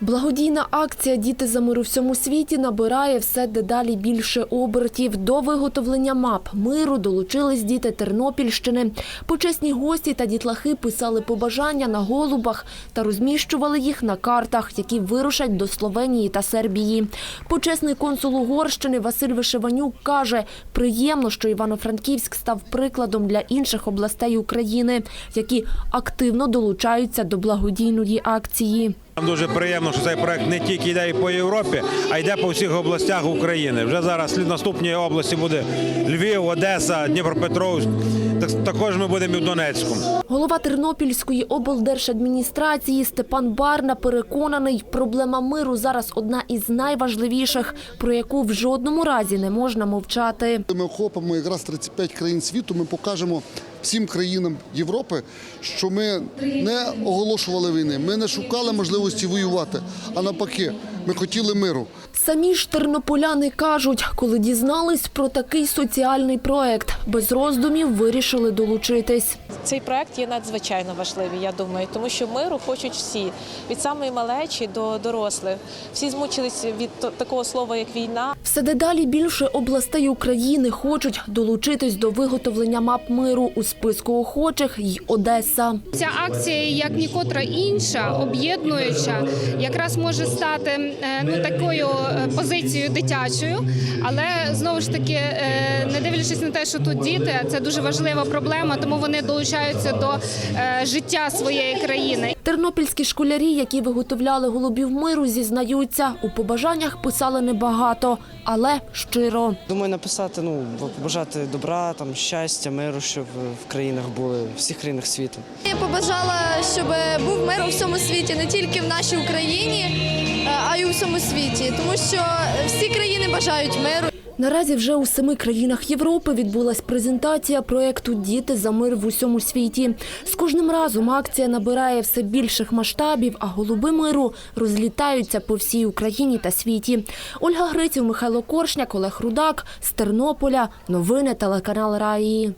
Благодійна акція Діти за мир у всьому світі набирає все дедалі більше обертів. До виготовлення мап миру долучились діти Тернопільщини. Почесні гості та дітлахи писали побажання на голубах та розміщували їх на картах, які вирушать до Словенії та Сербії. Почесний консул Угорщини Василь Вишиванюк каже, приємно, що Івано-Франківськ став прикладом для інших областей України, які активно долучаються до благодійної акції. Нам дуже приємно, що цей проект не тільки йде і по Європі, а йде по всіх областях України. Вже зараз слід наступні області буде Львів, Одеса, Дніпропетровськ. Так- Також ми будемо і в Донецьку. Голова Тернопільської облдержадміністрації Степан Барна переконаний, проблема миру зараз одна із найважливіших, про яку в жодному разі не можна мовчати. Ми охопимо якраз 35 країн світу. Ми покажемо всім країнам Європи, що ми не оголошували війни, ми не шукали можливості воювати, а навпаки, ми хотіли миру. Самі ж тернополяни кажуть, коли дізнались про такий соціальний проект, без роздумів вирішили долучитись. Цей проект є надзвичайно важливий, я думаю, тому що миру хочуть всі від самої малечі до дорослих. Всі змучились від такого слова, як війна. Все дедалі більше областей України хочуть долучитись до виготовлення мап миру у списку охочих й Одеса. Ця акція, як нікотра інша, об'єднуюча, якраз може стати ну такою е, позицією дитячою. Але знову ж таки, е, не дивлячись на те, що тут діти, це дуже важлива проблема, тому вони долучаються до е, життя своєї країни. Тернопільські школярі, які виготовляли голубів миру, зізнаються, у побажаннях писали небагато, але щиро. Думаю, написати, ну, побажати добра, там, щастя, миру, щоб в країнах були, в всіх країнах світу. Я побажала, щоб був мир у всьому світі, не тільки в нашій Україні, е, а й у всьому світі, тому що всі країни бажають миру. Наразі вже у семи країнах Європи відбулась презентація проєкту Діти за мир в усьому світі. З кожним разом акція набирає все більших масштабів, а голуби миру розлітаються по всій Україні та світі. Ольга Гриців, Михайло Коршняк, Олег Рудак з Тернополя. Новини телеканал Раї.